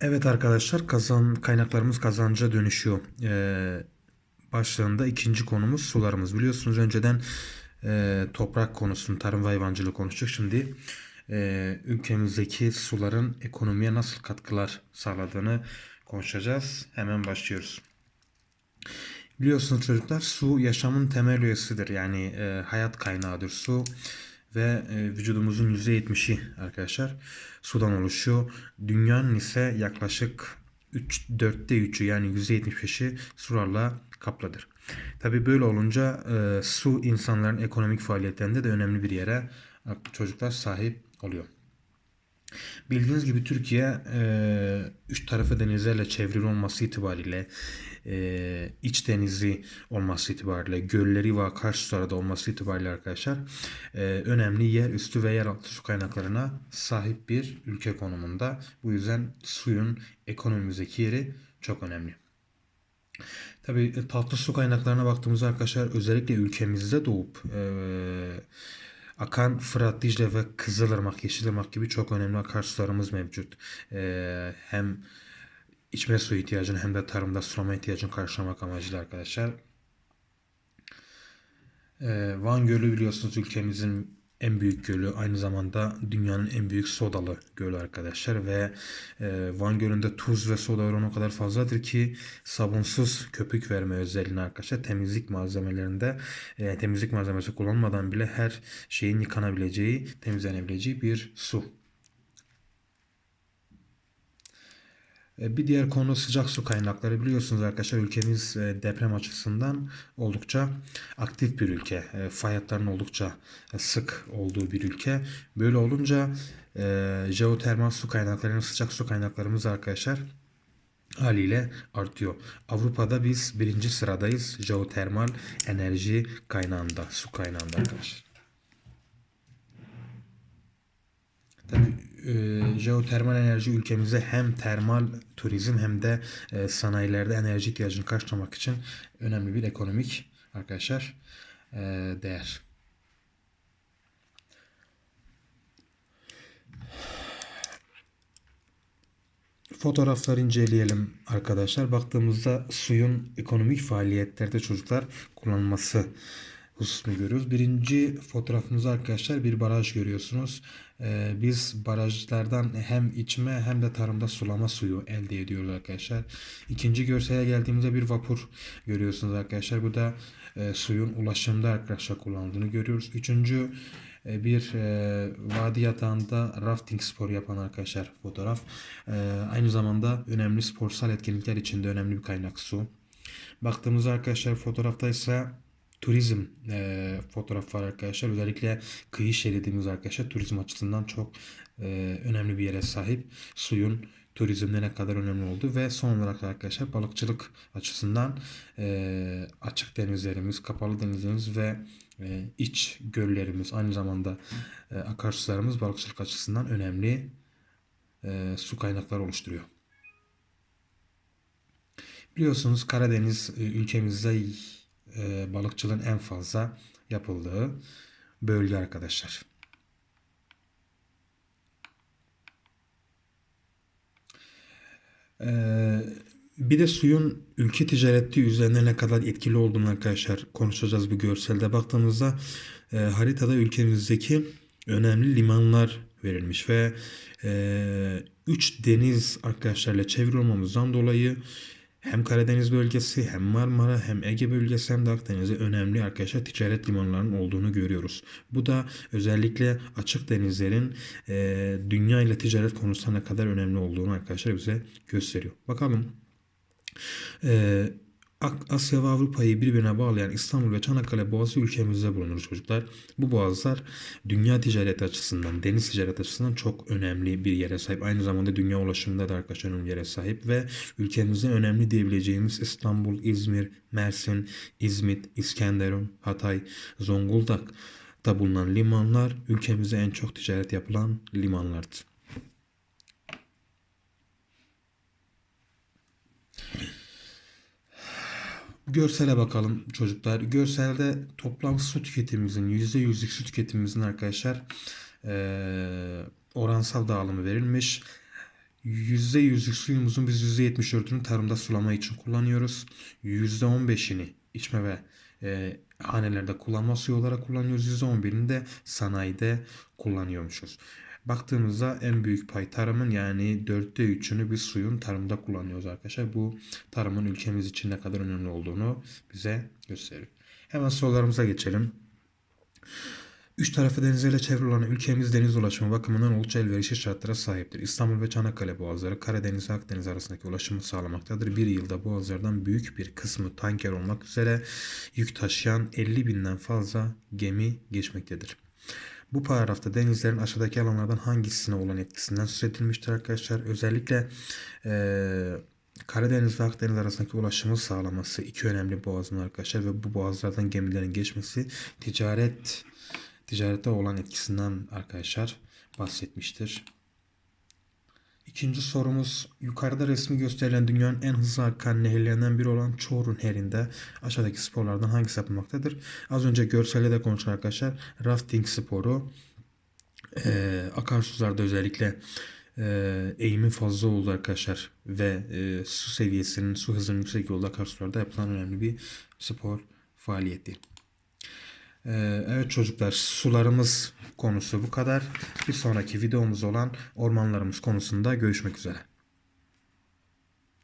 Evet arkadaşlar kazan kaynaklarımız kazanca dönüşüyor. Ee, başlığında ikinci konumuz sularımız. Biliyorsunuz önceden e, toprak konusunu, tarım ve hayvancılığı konuştuk. Şimdi e, ülkemizdeki suların ekonomiye nasıl katkılar sağladığını konuşacağız. Hemen başlıyoruz. Biliyorsunuz çocuklar su yaşamın temel üyesidir. Yani e, hayat kaynağıdır su ve e, vücudumuzun %70'i arkadaşlar sudan oluşuyor. Dünyanın ise yaklaşık 3 4'te 3'ü yani %75'i sularla kaplıdır. Tabi böyle olunca e, su insanların ekonomik faaliyetlerinde de önemli bir yere çocuklar sahip oluyor. Bildiğiniz gibi Türkiye e, üç tarafı denizlerle çevrili olması itibariyle e, iç denizi olması itibariyle gölleri ve akarsuları da olması itibariyle arkadaşlar e, önemli yer üstü ve yeraltı su kaynaklarına sahip bir ülke konumunda. Bu yüzden suyun ekonomimizdeki yeri çok önemli. Tabii tatlı su kaynaklarına baktığımızda arkadaşlar özellikle ülkemizde doğup e, akan Fırat, Dicle ve Kızılırmak, Yeşilırmak gibi çok önemli akarsularımız mevcut. E, hem içme suyu ihtiyacını hem de tarımda sulama ihtiyacını karşılamak amacıyla arkadaşlar. E, Van Gölü biliyorsunuz ülkemizin en büyük gölü aynı zamanda dünyanın en büyük sodalı gölü arkadaşlar ve e, Van Gölü'nde tuz ve soda oranı o kadar fazladır ki sabunsuz köpük verme özelliğine arkadaşlar temizlik malzemelerinde e, temizlik malzemesi kullanmadan bile her şeyin yıkanabileceği temizlenebileceği bir su. Bir diğer konu sıcak su kaynakları. Biliyorsunuz arkadaşlar ülkemiz e, deprem açısından oldukça aktif bir ülke. E, fay hatlarının oldukça sık olduğu bir ülke. Böyle olunca jeotermal su kaynaklarının sıcak su kaynaklarımız arkadaşlar haliyle artıyor. Avrupa'da biz birinci sıradayız jeotermal enerji kaynağında, su kaynağında arkadaşlar. Tabii e, jeotermal enerji ülkemize hem termal turizm hem de e, sanayilerde enerji ihtiyacını karşılamak için önemli bir ekonomik arkadaşlar e, değer. Fotoğrafları inceleyelim arkadaşlar. Baktığımızda suyun ekonomik faaliyetlerde çocuklar kullanılması hususunu görüyoruz. Birinci fotoğrafımızda arkadaşlar bir baraj görüyorsunuz. Ee, biz barajlardan hem içme hem de tarımda sulama suyu elde ediyoruz arkadaşlar. İkinci görsele geldiğimizde bir vapur görüyorsunuz arkadaşlar. Bu da e, suyun ulaşımda arkadaşlar kullanıldığını görüyoruz. Üçüncü e, bir e, vadi yatağında rafting spor yapan arkadaşlar fotoğraf. E, aynı zamanda önemli sporsal etkinlikler için de önemli bir kaynak su. Baktığımızda arkadaşlar fotoğrafta ise turizm e, fotoğraf var arkadaşlar. Özellikle kıyı şeridimiz arkadaşlar turizm açısından çok e, önemli bir yere sahip. Suyun turizmde ne kadar önemli olduğu ve son olarak arkadaşlar balıkçılık açısından e, açık denizlerimiz, kapalı denizlerimiz ve e, iç göllerimiz aynı zamanda e, akarsularımız balıkçılık açısından önemli e, su kaynakları oluşturuyor. Biliyorsunuz Karadeniz e, ülkemizde e, balıkçılığın en fazla yapıldığı bölge arkadaşlar. Ee, bir de suyun ülke ticareti üzerine ne kadar etkili olduğunu arkadaşlar konuşacağız bu görselde. Baktığımızda e, haritada ülkemizdeki önemli limanlar verilmiş ve 3 e, deniz arkadaşlarla çevrili olmamızdan dolayı hem Karadeniz bölgesi hem Marmara hem Ege bölgesi hem de Akdeniz'de önemli arkadaşlar ticaret limanlarının olduğunu görüyoruz. Bu da özellikle açık denizlerin e, dünya ile ticaret konusunda ne kadar önemli olduğunu arkadaşlar bize gösteriyor. Bakalım. E, Asya ve Avrupa'yı birbirine bağlayan İstanbul ve Çanakkale Boğazı ülkemizde bulunur çocuklar. Bu boğazlar dünya ticareti açısından, deniz ticareti açısından çok önemli bir yere sahip. Aynı zamanda dünya ulaşımında da arkadaşlar önemli yere sahip ve ülkemizde önemli diyebileceğimiz İstanbul, İzmir, Mersin, İzmit, İskenderun, Hatay, Zonguldak'ta bulunan limanlar ülkemizde en çok ticaret yapılan limanlardır. Görsele bakalım çocuklar. Görselde toplam su tüketimimizin %100'lük su tüketimimizin arkadaşlar e, oransal dağılımı verilmiş. %100'lük suyumuzun biz %74'ünü tarımda sulama için kullanıyoruz. %15'ini içme ve e, hanelerde kullanma suyu olarak kullanıyoruz. %11'ini de sanayide kullanıyormuşuz. Baktığımızda en büyük pay tarımın yani dörtte üçünü biz suyun tarımda kullanıyoruz arkadaşlar. Bu tarımın ülkemiz için ne kadar önemli olduğunu bize gösterir. Hemen sorularımıza geçelim. Üç tarafı denizlerle çevrili olan ülkemiz deniz ulaşımı bakımından oldukça elverişli şartlara sahiptir. İstanbul ve Çanakkale boğazları Karadeniz ve Akdeniz arasındaki ulaşımı sağlamaktadır. Bir yılda boğazlardan büyük bir kısmı tanker olmak üzere yük taşıyan 50 binden fazla gemi geçmektedir. Bu paragrafta denizlerin aşağıdaki alanlardan hangisine olan etkisinden söz edilmiştir arkadaşlar. Özellikle eee Karadeniz ve Akdeniz arasındaki ulaşımı sağlaması iki önemli boğazın arkadaşlar ve bu boğazlardan gemilerin geçmesi ticaret ticarette olan etkisinden arkadaşlar bahsetmiştir. İkinci sorumuz yukarıda resmi gösterilen dünyanın en hızlı akan nehirlerinden biri olan Çorum Nehri'nde aşağıdaki sporlardan hangisi yapılmaktadır? Az önce görselde de konuşan arkadaşlar rafting sporu e, akarsularda özellikle e, eğimin fazla olduğu arkadaşlar ve e, su seviyesinin su hızının yüksek olduğu akarsularda yapılan önemli bir spor faaliyeti. Ee, Evet çocuklar sularımız konusu bu kadar. Bir sonraki videomuz olan ormanlarımız konusunda görüşmek üzere.